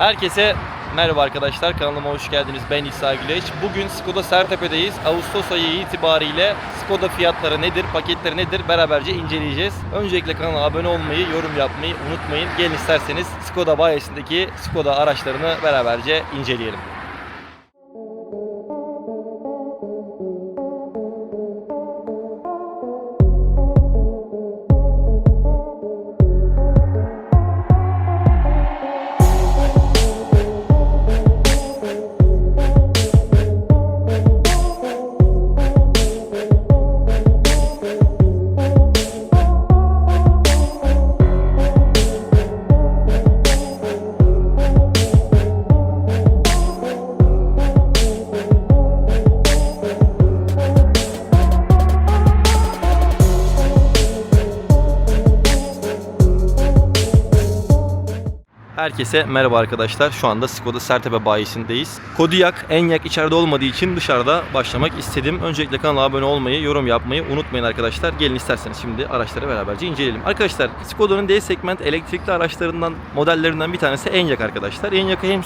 Herkese merhaba arkadaşlar. Kanalıma hoş geldiniz. Ben İsa Güleç. Bugün Skoda Sertepe'deyiz. Ağustos ayı itibariyle Skoda fiyatları nedir, paketleri nedir beraberce inceleyeceğiz. Öncelikle kanala abone olmayı, yorum yapmayı unutmayın. Gelin isterseniz Skoda bayisindeki Skoda araçlarını beraberce inceleyelim. Herkese merhaba arkadaşlar. Şu anda Skoda Sertepe bayisindeyiz. Kodiak, Enyaq içeride olmadığı için dışarıda başlamak istedim. Öncelikle kanala abone olmayı, yorum yapmayı unutmayın arkadaşlar. Gelin isterseniz şimdi araçları beraberce inceleyelim. Arkadaşlar Skoda'nın D segment elektrikli araçlarından modellerinden bir tanesi Enyaq arkadaşlar. Enyaq'ı hem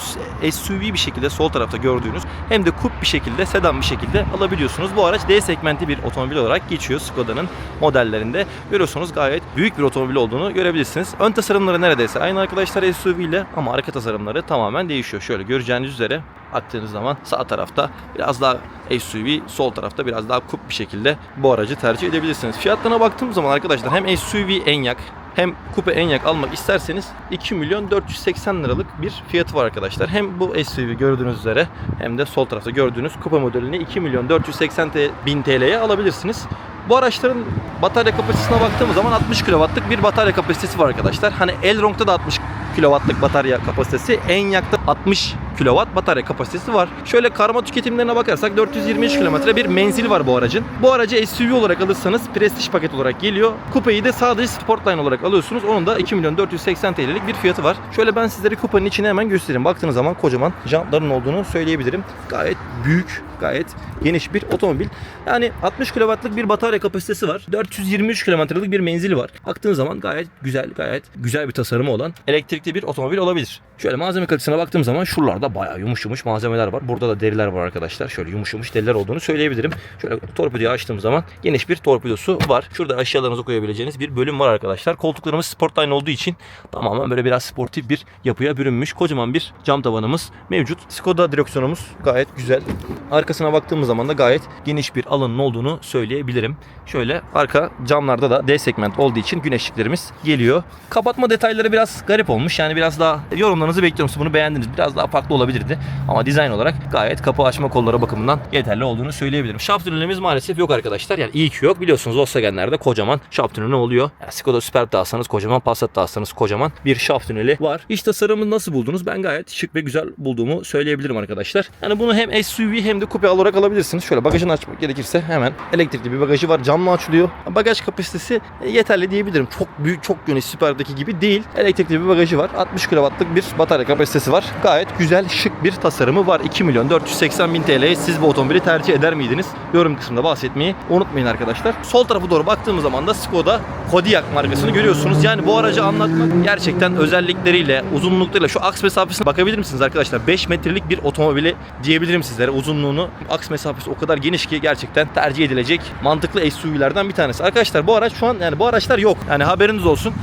SUV bir şekilde sol tarafta gördüğünüz hem de coupe bir şekilde, sedan bir şekilde alabiliyorsunuz. Bu araç D segmenti bir otomobil olarak geçiyor Skoda'nın modellerinde. Görüyorsunuz gayet büyük bir otomobil olduğunu görebilirsiniz. Ön tasarımları neredeyse aynı arkadaşlar SUV ile ama arka tasarımları tamamen değişiyor. Şöyle göreceğiniz üzere baktığınız zaman sağ tarafta biraz daha SUV, sol tarafta biraz daha coupe bir şekilde bu aracı tercih edebilirsiniz. Fiyatlarına baktığım zaman arkadaşlar hem SUV Enyaq hem kupe Enyaq almak isterseniz 2 milyon 480 liralık bir fiyatı var arkadaşlar. Hem bu SUV gördüğünüz üzere hem de sol tarafta gördüğünüz kupe modelini 2 milyon 480 te- bin TL'ye alabilirsiniz. Bu araçların batarya kapasitesine baktığımız zaman 60 kW'lık bir batarya kapasitesi var arkadaşlar. Hani Elrong'da da 60 kW'lık batarya kapasitesi, Enyaq'da 60 kW batarya kapasitesi var. Şöyle karma tüketimlerine bakarsak 423 km bir menzil var bu aracın. Bu aracı SUV olarak alırsanız Prestige paket olarak geliyor. Kupeyi de sadece Sportline olarak alıyorsunuz. Onun da 2 milyon 480 TL'lik bir fiyatı var. Şöyle ben sizlere kupanın içine hemen göstereyim. Baktığınız zaman kocaman jantların olduğunu söyleyebilirim. Gayet büyük, gayet geniş bir otomobil. Yani 60 kW'lık bir batarya kapasitesi var. 423 kilometrelik bir menzili var. Baktığınız zaman gayet güzel, gayet güzel bir tasarımı olan elektrikli bir otomobil olabilir. Şöyle malzeme kalitesine baktığım zaman şuralarda bayağı yumuş yumuş malzemeler var. Burada da deriler var arkadaşlar. Şöyle yumuş yumuş deriler olduğunu söyleyebilirim. Şöyle torpidoyu açtığım zaman geniş bir torpidosu var. Şurada aşağılarınıza koyabileceğiniz bir bölüm var arkadaşlar. Koltuklarımız Sportline olduğu için tamamen böyle biraz sportif bir yapıya bürünmüş. Kocaman bir cam tavanımız mevcut. Skoda direksiyonumuz gayet güzel. Arkasına baktığımız zaman da gayet geniş bir alanın olduğunu söyleyebilirim. Şöyle arka camlarda da D segment olduğu için güneşliklerimiz geliyor. Kapatma detayları biraz garip olmuş. Yani biraz daha yorumlarınızı bekliyorum. Bunu beğendiniz. Biraz daha farklı olabilirdi. Ama dizayn olarak gayet kapı açma kolları bakımından yeterli olduğunu söyleyebilirim. Şaft tünelimiz maalesef yok arkadaşlar. Yani iyi ki yok. Biliyorsunuz Volkswagen'lerde kocaman şaft tüneli oluyor. Yani Skoda Superb da kocaman, Passat da kocaman bir şaft tüneli var. İç tasarımını nasıl buldunuz? Ben gayet şık ve güzel bulduğumu söyleyebilirim arkadaşlar. Yani bunu hem SUV hem de coupe olarak alabilirsiniz. Şöyle bagajını açmak gerekirse hemen elektrikli bir bagajı var. Camla açılıyor. Bagaj kapasitesi yeterli diyebilirim. Çok büyük, çok geniş Superb'deki gibi değil. Elektrikli bir bagajı var. 60 kW'lık bir batarya kapasitesi var. Gayet güzel, şık bir tasarımı var. 2 milyon 480 bin TL'ye siz bu otomobili tercih eder miydiniz? Yorum kısmında bahsetmeyi unutmayın arkadaşlar. Sol tarafa doğru baktığımız zaman da Skoda Kodiaq markasını görüyorsunuz. Yani bu aracı anlatmak gerçekten özellikleriyle, uzunluklarıyla şu aks mesafesine bakabilir misiniz arkadaşlar? 5 metrelik bir otomobili diyebilirim sizlere uzunluğunu. Aks mesafesi o kadar geniş ki gerçekten tercih edilecek mantıklı SUV'lerden bir tanesi. Arkadaşlar bu araç şu an yani bu araçlar yok. Yani haberiniz olsun.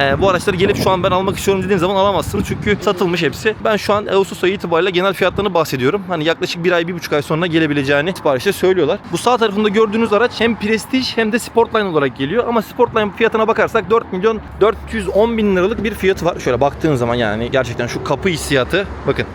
Ee, bu araçları gelip şu an ben almak istiyorum dediğiniz zaman alamazsınız. Çünkü satılmış hepsi. Ben şu an Ağustos ayı itibariyle genel fiyatlarını bahsediyorum. Hani yaklaşık bir ay, bir buçuk ay sonra gelebileceğini siparişte söylüyorlar. Bu sağ tarafında gördüğünüz araç hem Prestige hem de Sportline olarak geliyor. Ama Sportline fiyatına bakarsak 4 milyon 410 bin liralık bir fiyatı var. Şöyle baktığın zaman yani gerçekten şu kapı hissiyatı bakın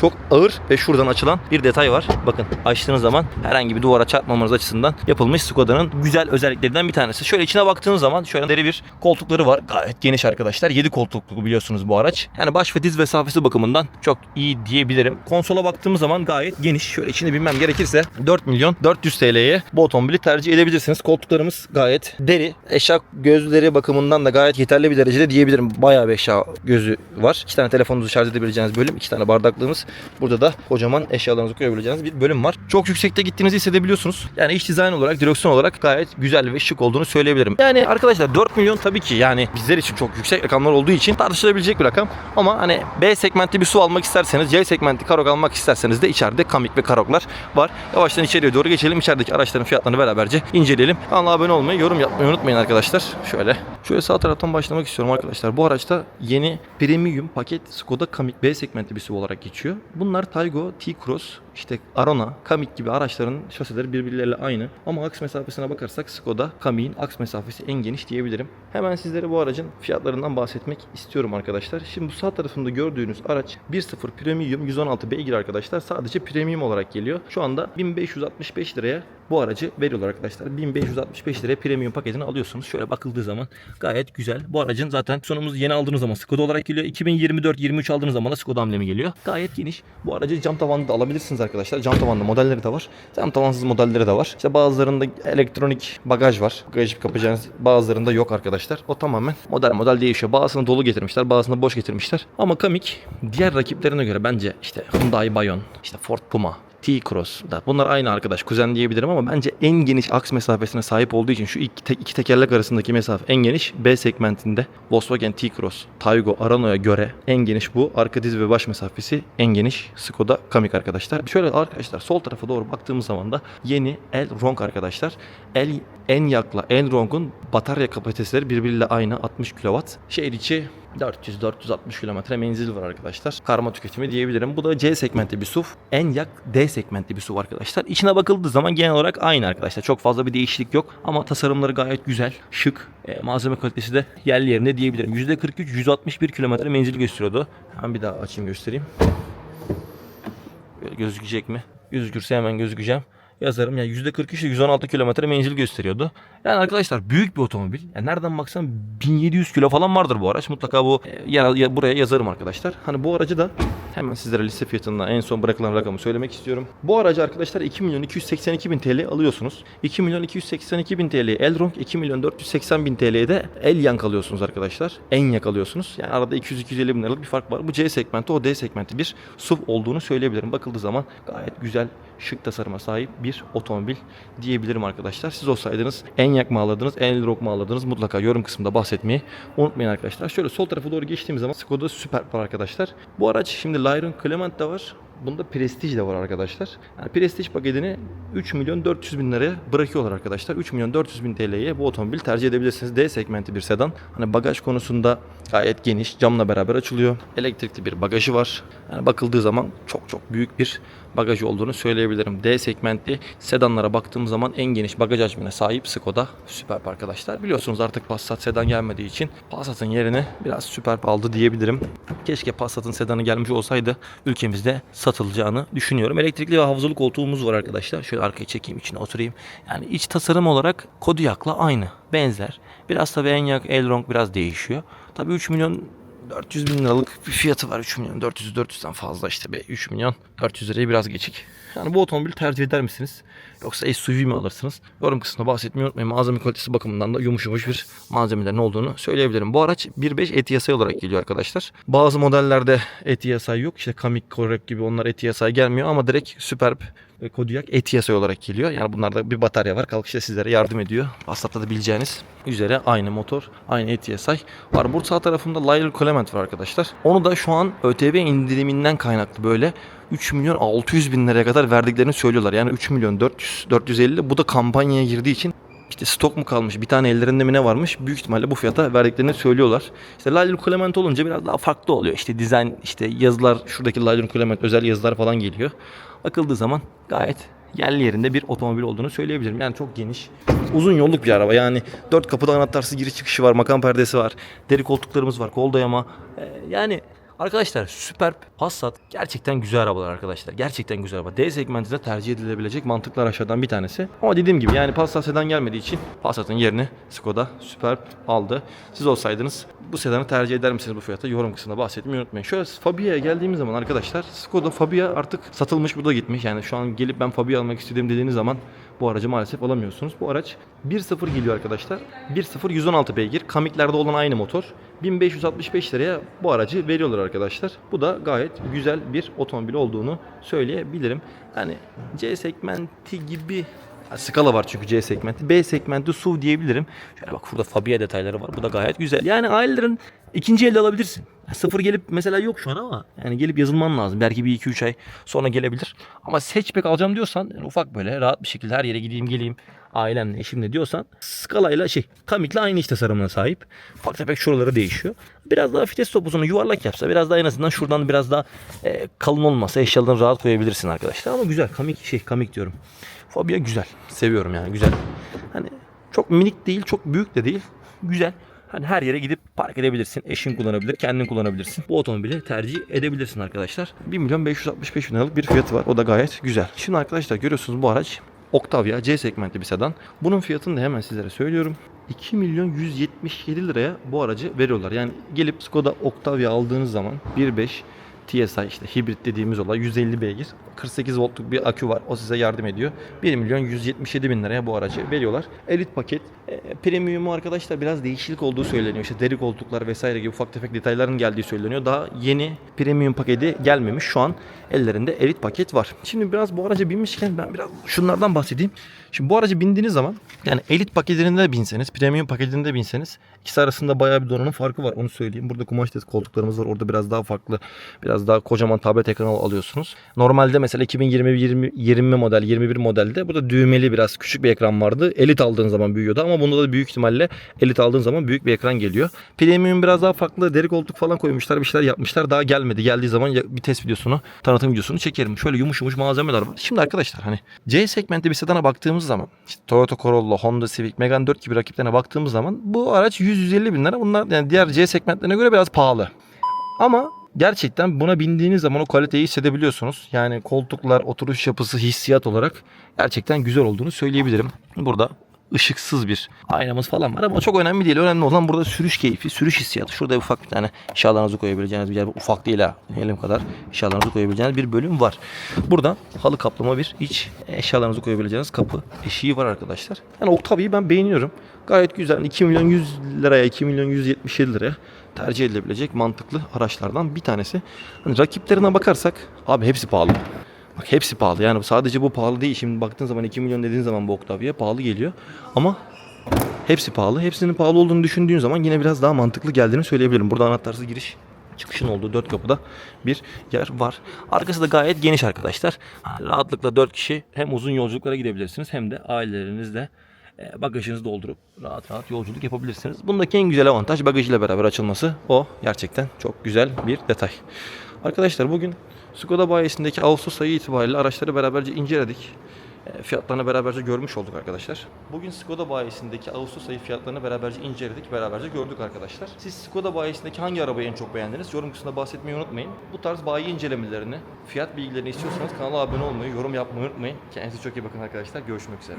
çok ağır ve şuradan açılan bir detay var. Bakın açtığınız zaman herhangi bir duvara çarpmamanız açısından yapılmış Skoda'nın güzel özelliklerinden bir tanesi. Şöyle içine baktığınız zaman şöyle deri bir koltukları var. Gayet geniş arkadaşlar. 7 koltuklu biliyorsunuz bu araç. Yani baş ve diz mesafesi bakımından çok iyi diyebilirim. Konsola baktığımız zaman gayet geniş. Şöyle içine binmem gerekirse 4 milyon 400 TL'ye bu otomobili tercih edebilirsiniz. Koltuklarımız gayet deri. Eşya gözleri bakımından da gayet yeterli bir derecede diyebilirim. Bayağı bir eşya gözü var. İki tane telefonunuzu şarj edebileceğiniz bölüm. iki tane bardaklığımız. Burada da kocaman eşyalarınızı koyabileceğiniz bir bölüm var. Çok yüksekte gittiğinizi hissedebiliyorsunuz. Yani iç dizayn olarak, direksiyon olarak gayet güzel ve şık olduğunu söyleyebilirim. Yani arkadaşlar 4 milyon tabii ki yani bizler için çok yüksek rakamlar olduğu için tartışılabilecek bir rakam. Ama hani B segmentli bir su almak isterseniz, C segmentli karok almak isterseniz de içeride kamik ve karoklar var. Yavaştan içeriye doğru geçelim. İçerideki araçların fiyatlarını beraberce inceleyelim. Kanala abone olmayı, yorum yapmayı unutmayın arkadaşlar. Şöyle. Şöyle sağ taraftan başlamak istiyorum arkadaşlar. Bu araçta yeni premium paket Skoda Kamiq B segmentli bir SUV olarak geçiyor. Bunlar Taygo, T-Cross, işte Arona, Kamiq gibi araçların şasileri birbirleriyle aynı. Ama aks mesafesine bakarsak Skoda Kamiq'in aks mesafesi en geniş diyebilirim. Hemen sizlere bu aracın fiyatlarından bahsetmek istiyorum arkadaşlar. Şimdi bu sağ tarafında gördüğünüz araç 1.0 Premium 116 beygir arkadaşlar. Sadece premium olarak geliyor. Şu anda 1565 liraya bu aracı veriyorlar arkadaşlar. 1565 liraya premium paketini alıyorsunuz. Şöyle bakıldığı zaman gayet güzel. Bu aracın zaten sonumuz yeni aldığınız zaman Skoda olarak geliyor. 2024-23 aldığınız zaman da Skoda amblemi geliyor. Gayet geniş. Bu aracı cam tavanlı da alabilirsiniz arkadaşlar. Cam tavanlı modelleri de var. Cam tavansız modelleri de var. İşte bazılarında elektronik bagaj var. Bagajı kapacağınız bazılarında yok arkadaşlar. O tamamen model model değişiyor. Bazısını dolu getirmişler, bazısını boş getirmişler. Ama Kamiq diğer rakiplerine göre bence işte Hyundai Bayon, işte Ford Puma, T-Cross da bunlar aynı arkadaş kuzen diyebilirim ama bence en geniş aks mesafesine sahip olduğu için şu iki, te- iki tekerlek arasındaki mesafe en geniş B segmentinde Volkswagen T-Cross, Taygo, Arano'ya göre en geniş bu. Arka diz ve baş mesafesi en geniş Skoda Kamiq arkadaşlar. Şöyle arkadaşlar sol tarafa doğru baktığımız zaman da yeni Elrong arkadaşlar. El Enyaq'la Elrong'un batarya kapasiteleri birbiriyle aynı 60 kW. Şehir içi 400-460 kilometre menzil var arkadaşlar. Karma tüketimi diyebilirim. Bu da C segmenti bir SUV. Enyaq D segmenti bir SUV arkadaşlar. İçine bakıldığı zaman genel olarak aynı arkadaşlar. Çok fazla bir değişiklik yok. Ama tasarımları gayet güzel, şık. E, malzeme kalitesi de yerli yerinde diyebilirim. %43 161 kilometre menzil gösteriyordu. Hemen bir daha açayım göstereyim. Gözükecek mi? Gözükürse hemen gözükeceğim. Yazarım yani %43 ile 116 kilometre menzil gösteriyordu. Yani arkadaşlar büyük bir otomobil. Yani nereden baksan 1700 kilo falan vardır bu araç. Mutlaka bu e, ya, ya- buraya yazarım arkadaşlar. Hani bu aracı da hemen sizlere liste fiyatından en son bırakılan rakamı söylemek istiyorum. Bu aracı arkadaşlar 2 milyon 282 bin TL alıyorsunuz. 2 milyon 282 bin TL Elrong, 2 milyon 480 bin TL'ye de Elyank alıyorsunuz arkadaşlar. Enyak alıyorsunuz. Yani arada 200-250 bin liralık bir fark var. Bu C segmenti o D segmenti bir SUV olduğunu söyleyebilirim. Bakıldığı zaman gayet güzel şık tasarıma sahip bir otomobil diyebilirim arkadaşlar. Siz olsaydınız Enyaq mı alırdınız, Elrock mu alırdınız mutlaka yorum kısmında bahsetmeyi unutmayın arkadaşlar. Şöyle sol tarafa doğru geçtiğimiz zaman Skoda Superb var arkadaşlar. Bu araç şimdi Lyron Clement de var. Bunda Prestige de var arkadaşlar. Yani Prestige paketini 3 milyon 400 bin liraya bırakıyorlar arkadaşlar. 3 milyon 400 bin TL'ye bu otomobil tercih edebilirsiniz. D segmenti bir sedan. Hani bagaj konusunda gayet geniş. Camla beraber açılıyor. Elektrikli bir bagajı var. Yani bakıldığı zaman çok çok büyük bir bagajı olduğunu söyleyebilirim. D segmentli sedanlara baktığım zaman en geniş bagaj hacmine sahip Skoda Superb arkadaşlar. Biliyorsunuz artık Passat sedan gelmediği için Passat'ın yerine biraz Superb aldı diyebilirim. Keşke Passat'ın sedanı gelmiş olsaydı ülkemizde satılacağını düşünüyorum. Elektrikli ve hafızalı koltuğumuz var arkadaşlar. Şöyle arkaya çekeyim içine oturayım. Yani iç tasarım olarak Kodiaq'la aynı. Benzer. Biraz tabii Enyaq, Elrong biraz değişiyor. Tabii 3 milyon 400 bin liralık bir fiyatı var. 3 milyon 400 400'den fazla işte be 3 milyon 400 liraya biraz geçik. Yani bu otomobili tercih eder misiniz? Yoksa SUV mi alırsınız? Yorum kısmında bahsetmeyi unutmayın. Malzeme kalitesi bakımından da yumuş yumuş bir malzemelerin olduğunu söyleyebilirim. Bu araç 1.5 ETSI olarak geliyor arkadaşlar. Bazı modellerde ETSI yok. İşte Kamiq, Correct gibi onlar ETSI gelmiyor ama direkt Superb ve Kodiaq ETSI olarak geliyor. Yani bunlarda bir batarya var. Kalkışta sizlere yardım ediyor. Passat'ta da bileceğiniz üzere aynı motor, aynı ETSI var. Burada sağ tarafında Lyral Clement var arkadaşlar. Onu da şu an ÖTV indiriminden kaynaklı böyle 3 milyon 600 bin liraya kadar verdiklerini söylüyorlar. Yani 3 milyon 400 450 bu da kampanyaya girdiği için işte stok mu kalmış bir tane ellerinde mi ne varmış büyük ihtimalle bu fiyata verdiklerini söylüyorlar. İşte Lyral Clement olunca biraz daha farklı oluyor. İşte dizayn işte yazılar şuradaki Lyral Clement özel yazılar falan geliyor. Bakıldığı zaman gayet yerli yerinde bir otomobil olduğunu söyleyebilirim. Yani çok geniş, uzun yolluk bir araba. Yani dört kapıda anahtarsız giriş çıkışı var, makam perdesi var, deri koltuklarımız var, kol dayama. Ee, yani Arkadaşlar Superb, Passat gerçekten güzel arabalar arkadaşlar. Gerçekten güzel araba. D segmentinde tercih edilebilecek mantıklı araçlardan bir tanesi. Ama dediğim gibi yani Passat sedan gelmediği için Passat'ın yerini Skoda Superb aldı. Siz olsaydınız bu sedanı tercih eder misiniz bu fiyata? Yorum kısmında bahsetmeyi unutmayın. Şöyle Fabia'ya geldiğimiz zaman arkadaşlar Skoda Fabia artık satılmış bu da gitmiş. Yani şu an gelip ben Fabia almak istedim dediğiniz zaman bu aracı maalesef alamıyorsunuz. Bu araç 1.0 geliyor arkadaşlar. 1.0 116 beygir. Kamiklerde olan aynı motor. 1565 liraya bu aracı veriyorlar arkadaşlar. Bu da gayet güzel bir otomobil olduğunu söyleyebilirim. Hani C segmenti gibi skala var çünkü C segmenti. B segmenti SUV diyebilirim. Şöyle bak burada Fabia detayları var. Bu da gayet güzel. Yani ailelerin ikinci elde alabilirsin. Sıfır gelip mesela yok şu an ama yani gelip yazılman lazım. Belki bir 2-3 ay sonra gelebilir. Ama hatchback alacağım diyorsan yani ufak böyle rahat bir şekilde her yere gideyim geleyim ailemle eşimle diyorsan skalayla şey kamikle aynı iç tasarımına sahip. Ufak tefek şuraları değişiyor. Biraz daha vites topuzunu yuvarlak yapsa biraz daha en azından şuradan biraz daha e, kalın olmasa eşyalarını rahat koyabilirsin arkadaşlar. Ama güzel kamik şey kamik diyorum. Fabia güzel. Seviyorum yani güzel. Hani çok minik değil, çok büyük de değil. Güzel. Hani her yere gidip park edebilirsin. Eşin kullanabilir, kendin kullanabilirsin. Bu otomobili tercih edebilirsin arkadaşlar. 1 milyon 565 bin liralık bir fiyatı var. O da gayet güzel. Şimdi arkadaşlar görüyorsunuz bu araç Octavia C segmenti bir sedan. Bunun fiyatını da hemen sizlere söylüyorum. 2 milyon 177 liraya bu aracı veriyorlar. Yani gelip Skoda Octavia aldığınız zaman 1.5 TSI işte hibrit dediğimiz olay 150 beygir. 48 voltluk bir akü var. O size yardım ediyor. 1 milyon 177 bin liraya bu aracı veriyorlar. Elit paket. E, premium'u arkadaşlar biraz değişiklik olduğu söyleniyor. İşte deri koltuklar vesaire gibi ufak tefek detayların geldiği söyleniyor. Daha yeni premium paketi gelmemiş. Şu an ellerinde elit paket var. Şimdi biraz bu araca binmişken ben biraz şunlardan bahsedeyim. Şimdi bu aracı bindiğiniz zaman yani elit paketlerinde de binseniz, premium paketinde de binseniz ikisi arasında bayağı bir donanım farkı var. Onu söyleyeyim. Burada kumaş koltuklarımız var. Orada biraz daha farklı, biraz daha kocaman tablet ekranı alıyorsunuz. Normalde mesela 2020 20, 20 model, 21 modelde burada düğmeli biraz küçük bir ekran vardı. Elit aldığın zaman büyüyordu ama bunda da büyük ihtimalle elit aldığın zaman büyük bir ekran geliyor. Premium biraz daha farklı. Deri koltuk falan koymuşlar, bir şeyler yapmışlar. Daha gelmedi. Geldiği zaman bir test videosunu, tanıtım videosunu çekerim. Şöyle yumuş yumuş malzemeler var. Şimdi arkadaşlar hani C segmenti bir sedana baktığımız zaman işte Toyota Corolla, Honda Civic, Megane 4 gibi rakiplerine baktığımız zaman bu araç 100-150 bin lira. Bunlar yani diğer C segmentlerine göre biraz pahalı. Ama gerçekten buna bindiğiniz zaman o kaliteyi hissedebiliyorsunuz. Yani koltuklar, oturuş yapısı, hissiyat olarak gerçekten güzel olduğunu söyleyebilirim. Burada ışıksız bir aynamız falan var ama çok önemli değil. Önemli olan burada sürüş keyfi, sürüş hissiyatı. Şurada ufak bir tane eşyalarınızı koyabileceğiniz bir yer. Ufak değil ha. Elim kadar eşyalarınızı koyabileceğiniz bir bölüm var. Burada halı kaplama bir iç eşyalarınızı koyabileceğiniz kapı eşiği var arkadaşlar. Yani Octavia'yı ben beğeniyorum. Gayet güzel. 2 milyon 100 liraya, 2 milyon 177 liraya tercih edilebilecek mantıklı araçlardan bir tanesi. Hani rakiplerine bakarsak abi hepsi pahalı. Bak hepsi pahalı. Yani sadece bu pahalı değil. Şimdi baktığın zaman 2 milyon dediğin zaman bu Octavia pahalı geliyor. Ama hepsi pahalı. Hepsinin pahalı olduğunu düşündüğün zaman yine biraz daha mantıklı geldiğini söyleyebilirim. Burada anahtarsız giriş çıkışın olduğu dört kapıda bir yer var. Arkası da gayet geniş arkadaşlar. Rahatlıkla 4 kişi hem uzun yolculuklara gidebilirsiniz hem de ailelerinizle bagajınızı doldurup rahat rahat yolculuk yapabilirsiniz. Bundaki en güzel avantaj bagajıyla beraber açılması. O gerçekten çok güzel bir detay. Arkadaşlar bugün Skoda bayisindeki Ağustos ayı itibariyle araçları beraberce inceledik. E, Fiyatlarını beraberce görmüş olduk arkadaşlar. Bugün Skoda bayisindeki Ağustos ayı fiyatlarını beraberce inceledik, beraberce gördük arkadaşlar. Siz Skoda bayisindeki hangi arabayı en çok beğendiniz? Yorum kısmında bahsetmeyi unutmayın. Bu tarz bayi incelemelerini, fiyat bilgilerini istiyorsanız kanala abone olmayı, yorum yapmayı unutmayın. Kendinize çok iyi bakın arkadaşlar. Görüşmek üzere.